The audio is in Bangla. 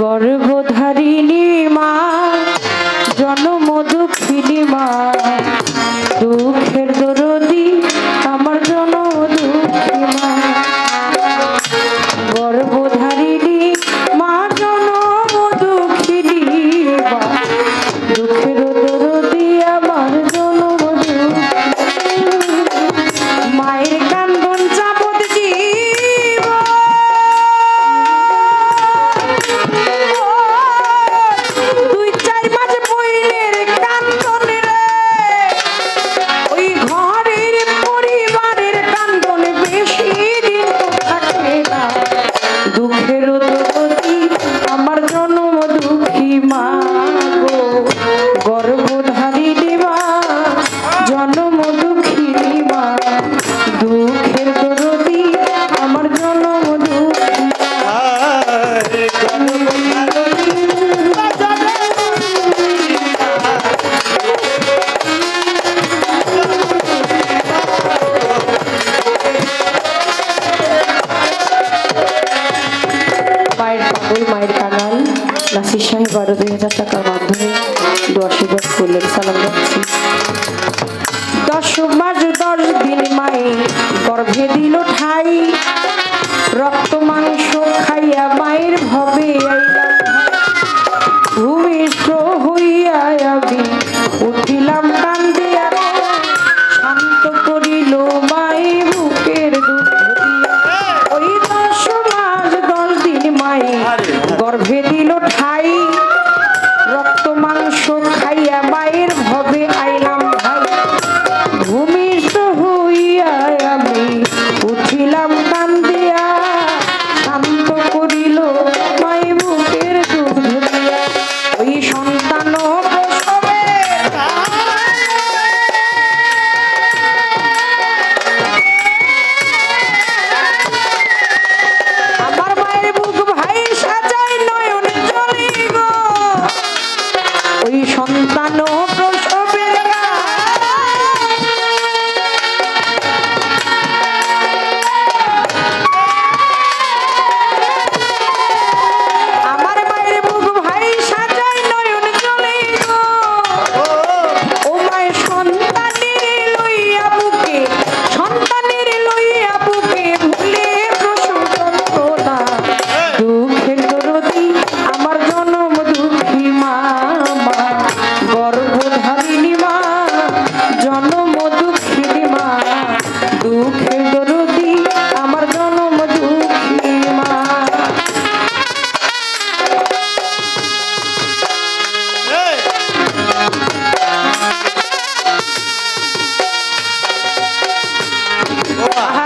গর্ভধারিণী বারো দুই হাজার টাকার মাধ্যমে দর্শকবাস করলেন। সালাম যাচ্ছি দশ মাস দশ দিন মায়ে গর্ভে দিল ঠাই। রক্ত মাংস 多。